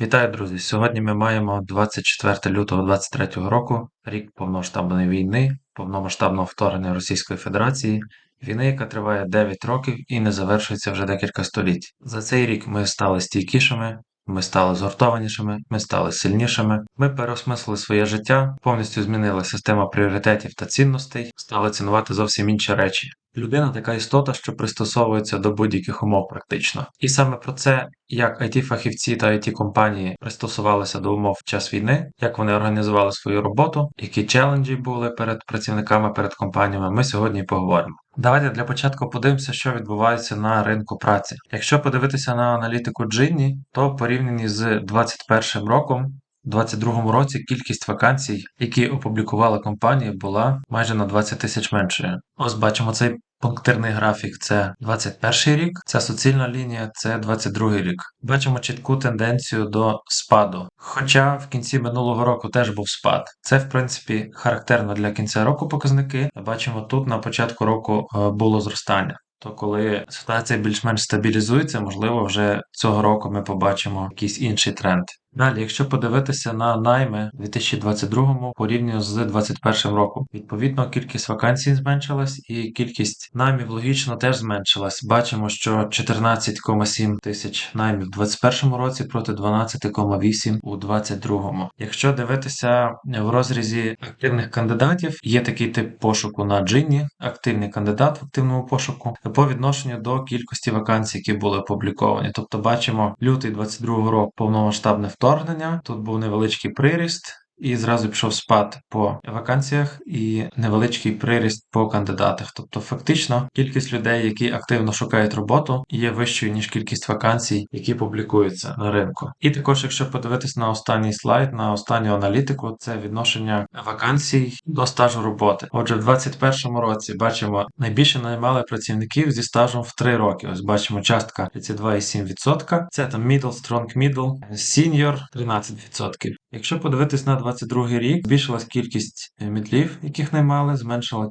Вітаю, друзі! Сьогодні ми маємо 24 лютого 2023 року, рік повномасштабної війни, повномасштабного вторгнення Російської Федерації, війни, яка триває 9 років і не завершується вже декілька століть. За цей рік ми стали стійкішими, ми стали згуртованішими, ми стали сильнішими. Ми переосмислили своє життя, повністю змінили систему пріоритетів та цінностей, стали цінувати зовсім інші речі. Людина така істота, що пристосовується до будь-яких умов практично. І саме про це, як IT-фахівці та IT-компанії пристосувалися до умов в час війни, як вони організували свою роботу, які челенджі були перед працівниками, перед компаніями, ми сьогодні поговоримо. Давайте для початку подивимося, що відбувається на ринку праці. Якщо подивитися на аналітику Джинні, то порівняні з 2021 роком. У 2022 році кількість вакансій, які опублікувала компанія, була майже на 20 тисяч меншою. Ось бачимо цей пунктирний графік це 21 рік, ця суцільна лінія це 22 рік. Бачимо чітку тенденцію до спаду. Хоча в кінці минулого року теж був спад. Це, в принципі, характерно для кінця року показники. Бачимо, тут на початку року е, було зростання. То коли ситуація більш-менш стабілізується, можливо, вже цього року ми побачимо якийсь інший тренд. Далі, якщо подивитися на найми у 2022 порівняно з 2021 роком, відповідно кількість вакансій зменшилась і кількість наймів логічно теж зменшилась. Бачимо, що 14,7 тисяч наймів у 2021 році проти 12,8 у 2022. Якщо дивитися в розрізі активних кандидатів, є такий тип пошуку на Джинні, активний кандидат в активному пошуку, по відношенню до кількості вакансій, які були опубліковані. Тобто бачимо лютий 22 року повномасштабне вторгнення, вторгнення. Тут був невеличкий приріст. І зразу пішов спад по вакансіях і невеличкий приріст по кандидатах. Тобто, фактично, кількість людей, які активно шукають роботу, є вищою ніж кількість вакансій, які публікуються на ринку. І також, якщо подивитись на останній слайд, на останню аналітику, це відношення вакансій до стажу роботи. Отже, в 2021 році бачимо найбільше наймали працівників зі стажем в 3 роки. Ось бачимо частка 32,7%. Це там middle, strong middle, senior 13%. Якщо подивитись на 22 рік, збільшилась кількість е, мітлів, яких наймали, зменшила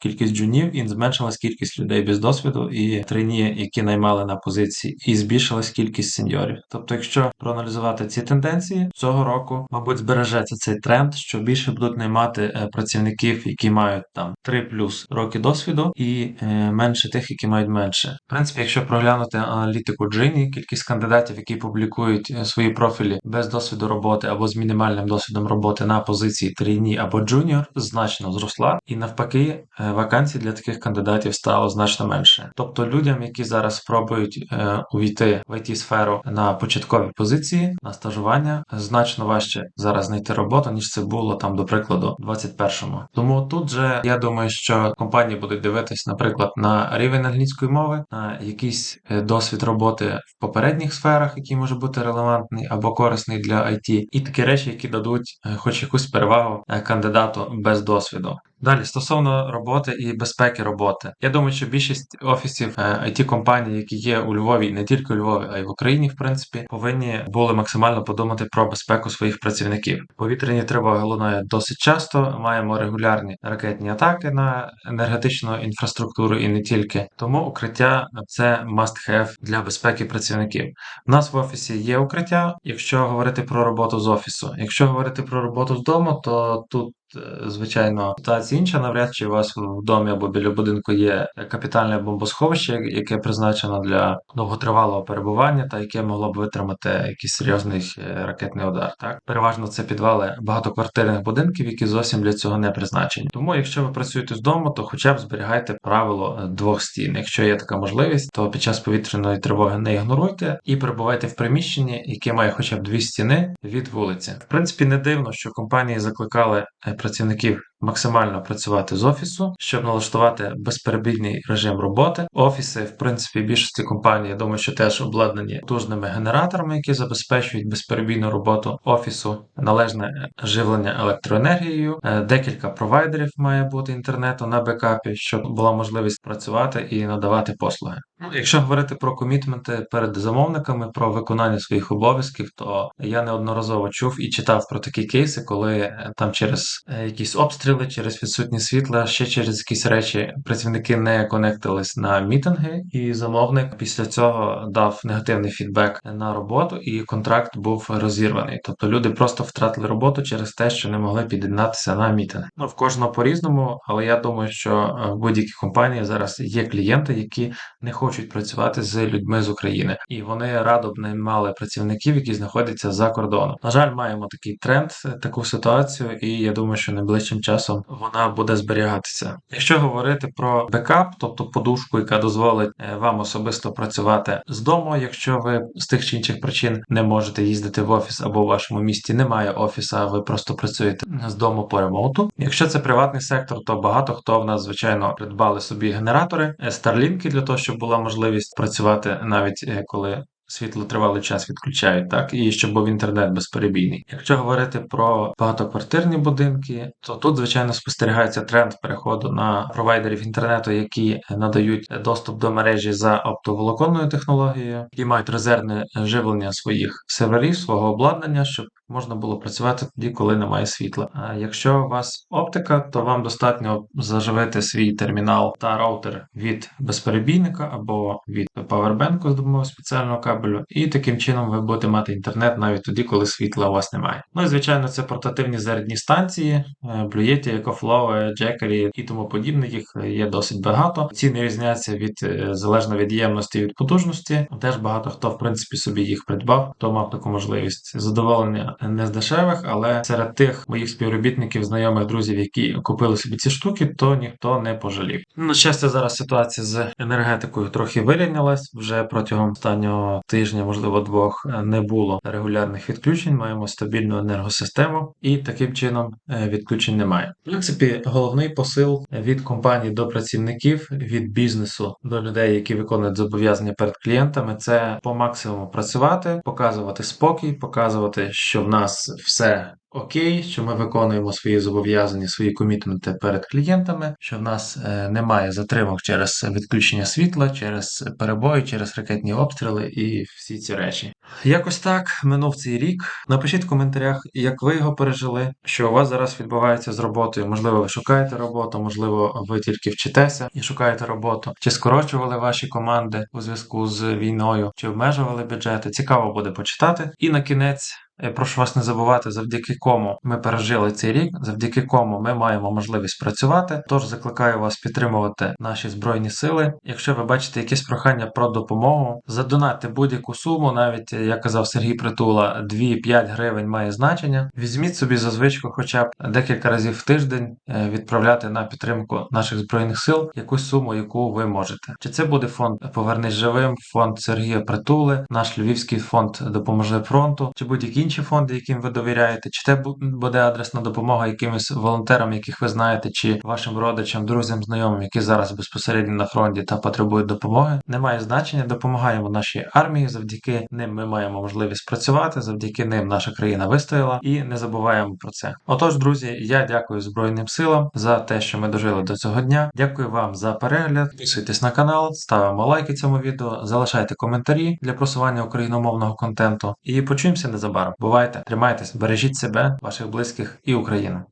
кількість джунів і зменшилась кількість людей без досвіду і трейні, які наймали на позиції, і збільшилась кількість сеньорів. Тобто, якщо проаналізувати ці тенденції цього року, мабуть, збережеться цей тренд, що більше будуть наймати е, працівників, які мають там 3 плюс роки досвіду, і е, менше тих, які мають менше. В принципі, якщо проглянути аналітику Джині, кількість кандидатів, які публікують свої профілі без досвіду роботи або з мінімальним досвідом роботи на позиції трійні або джуніор значно зросла, і навпаки, е, вакансій для таких кандидатів стало значно менше. Тобто людям, які зараз спробують е, увійти в it сферу на початкові позиції, на стажування, значно важче зараз знайти роботу, ніж це було там, до прикладу, 21-му. Тому тут же я думаю, що компанії будуть дивитись, наприклад, на рівень англійської мови, на якийсь е, досвід роботи в попередніх сферах, який може бути релевантний або корисний для IT, і такі речі, які дадуть е, хоч якусь перевагу е, кандидату без досвіду. Далі стосовно роботи і безпеки роботи, я думаю, що більшість офісів it е, компаній, які є у Львові, не тільки у Львові, а й в Україні, в принципі, повинні були максимально подумати про безпеку своїх працівників. Повітряні тривоги лунають досить часто. Маємо регулярні ракетні атаки на енергетичну інфраструктуру і не тільки. Тому укриття це must have для безпеки працівників. У нас в офісі є укриття, якщо говорити про роботу з офісу. Якщо говорити про роботу з дому, то тут звичайно, ситуація інша. Навряд чи у вас в домі або біля будинку є капітальне бомбосховище, яке призначено для довготривалого перебування, та яке могло б витримати якийсь серйозний е, ракетний удар. Так переважно це підвали багатоквартирних будинків, які зовсім для цього не призначені. Тому, якщо ви працюєте з дому, то хоча б зберігайте правило е, двох стін. Якщо є така можливість, то під час повітряної тривоги не ігноруйте і перебувайте в приміщенні, яке має хоча б дві стіни від вулиці. В принципі, не дивно, що компанії закликали працівників максимально працювати з офісу, щоб налаштувати безперебійний режим роботи. Офіси, в принципі, більшості компаній, я думаю, що теж обладнані потужними генераторами, які забезпечують безперебійну роботу офісу, належне живлення електроенергією. Е, декілька провайдерів має бути інтернету на бекапі, щоб була можливість працювати і надавати послуги. Ну, якщо говорити про комітменти перед замовниками, про виконання своїх обов'язків, то я неодноразово чув і читав про такі кейси, коли е, там через е, якісь обстріли пережили через відсутність світла, ще через якісь речі працівники не конектились на мітинги, і замовник після цього дав негативний фідбек на роботу, і контракт був розірваний. Тобто люди просто втратили роботу через те, що не могли під'єднатися на мітинги. Ну в кожного по-різному, але я думаю, що е, в будь-якій компанії зараз є клієнти, які не хочуть працювати з людьми з України, і вони радо б не мали працівників, які знаходяться за кордоном. На жаль, маємо такий тренд, е, таку ситуацію, і я думаю, що найближчим часом вона буде зберігатися. Якщо говорити про бекап, тобто подушку, яка дозволить е, вам особисто працювати з дому, якщо ви з тих чи інших причин не можете їздити в офіс або в вашому місті немає офіса, а ви просто працюєте з дому по ремоуту. Якщо це приватний сектор, то багато хто в нас звичайно придбали собі генератори, е, старлінки для того, щоб була можливість працювати навіть е, коли світло тривалий час відключають, так і щоб був інтернет безперебійний. Якщо говорити про багатоквартирні будинки, то тут звичайно спостерігається тренд переходу на провайдерів інтернету, які надають доступ до мережі за оптоволоконною технологією, і мають резервне живлення своїх серверів, свого обладнання, щоб можна було працювати тоді, коли немає світла. А якщо у вас оптика, то вам достатньо заживити свій термінал та роутер від безперебійника або від павербенку з допомогою спеціального кабелю, і таким чином ви будете мати інтернет навіть тоді, коли світла у вас немає. Ну і звичайно, це портативні зарядні станції, е, Yeti, EcoFlow, Jackery і тому подібне. Їх є досить багато. Ціни різняться від е, залежно від ємності і від потужності. Теж багато хто в принципі собі їх придбав, хто мав таку можливість задоволення не з дешевих, але серед тих моїх співробітників, знайомих друзів, які купили собі ці штуки, то ніхто не пожалів. Ну, На щастя, зараз ситуація з енергетикою трохи вирівнялась. Вже протягом останнього тижня, можливо, двох не було регулярних відключень. Маємо стабільну енергосистему, і таким чином е, відключень немає. В принципі, головний посил від компанії до працівників, від бізнесу до людей, які виконують зобов'язання перед клієнтами, це по максимуму працювати, показувати спокій, показувати, що в нас все окей, що ми виконуємо свої зобов'язання, свої комітменти перед клієнтами, що в нас е, немає затримок через відключення світла, через перебої, через ракетні обстріли і всі ці речі. Якось так минув цей рік. Напишіть в коментарях, як ви його пережили, що у вас зараз відбувається з роботою. Можливо, ви шукаєте роботу, можливо, ви тільки вчитеся і шукаєте роботу, чи скорочували ваші команди у зв'язку з війною, чи обмежували бюджети. Цікаво буде почитати. І на кінець. Е, Прошу вас не забувати, завдяки кому ми пережили цей рік, завдяки кому ми маємо можливість працювати. Тож закликаю вас підтримувати наші збройні сили. Якщо ви бачите якісь прохання про допомогу, задонатьте будь-яку суму, навіть як казав Сергій Притула, 2-5 гривень має значення. Візьміть собі за звичку, хоча б декілька разів в тиждень е, відправляти на підтримку наших збройних сил якусь суму, яку ви можете. Чи це буде фонд Повернись живим, фонд Сергія Притули, наш Львівський фонд Допоможи фронту, чи будь-які фонди, яким ви довіряєте, чи це буде адресна допомога якимось волонтерам, яких ви знаєте, чи вашим родичам, друзям, знайомим, які зараз безпосередньо на фронті та потребують допомоги. Немає значення, допомагаємо нашій армії. Завдяки ним ми маємо можливість працювати. Завдяки ним наша країна вистояла і не забуваємо про це. Отож, друзі, я дякую Збройним силам за те, що ми дожили до цього дня. Дякую вам за перегляд. Підписуйтесь на канал, ставимо лайки цьому відео, залишайте коментарі для просування україномовного контенту. І почуємося незабаром. Бувайте, тримайтесь, бережіть себе, ваших близьких і Україну.